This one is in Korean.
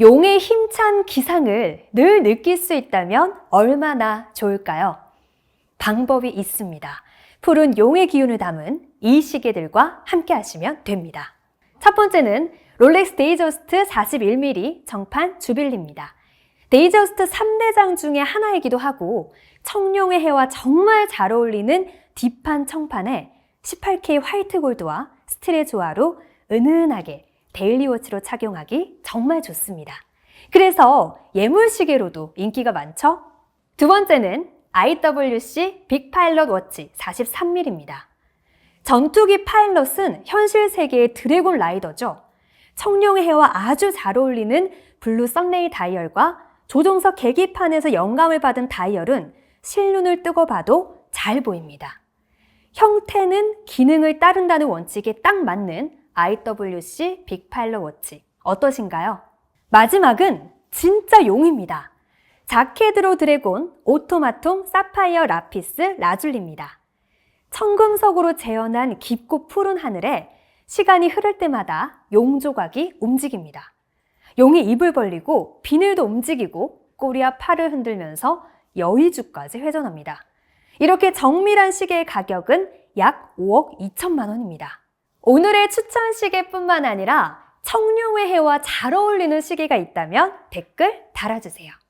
용의 힘찬 기상을 늘 느낄 수 있다면 얼마나 좋을까요? 방법이 있습니다. 푸른 용의 기운을 담은 이 시계들과 함께 하시면 됩니다. 첫 번째는 롤렉스 데이저스트 41mm 정판 주빌리입니다. 데이저스트 3대장 중에 하나이기도 하고 청룡의 해와 정말 잘 어울리는 딥한 청판에 18K 화이트 골드와 스틸의 조화로 은은하게 데일리워치로 착용하기 정말 좋습니다. 그래서 예물시계로도 인기가 많죠? 두 번째는 IWC 빅 파일럿 워치 43mm입니다. 전투기 파일럿은 현실 세계의 드래곤 라이더죠. 청룡의 해와 아주 잘 어울리는 블루 썬레이 다이얼과 조종석 계기판에서 영감을 받은 다이얼은 실눈을 뜨고 봐도 잘 보입니다. 형태는 기능을 따른다는 원칙에 딱 맞는 IWC 빅 파일럿 워치 어떠신가요? 마지막은 진짜 용입니다. 자케드로 드래곤 오토마통 사파이어 라피스 라줄리입니다. 청금석으로 재현한 깊고 푸른 하늘에 시간이 흐를 때마다 용 조각이 움직입니다. 용이 입을 벌리고 비늘도 움직이고 꼬리와 팔을 흔들면서 여의주까지 회전합니다. 이렇게 정밀한 시계의 가격은 약 5억 2천만 원입니다. 오늘의 추천 시계뿐만 아니라 청룡의 해와 잘 어울리는 시계가 있다면 댓글 달아주세요.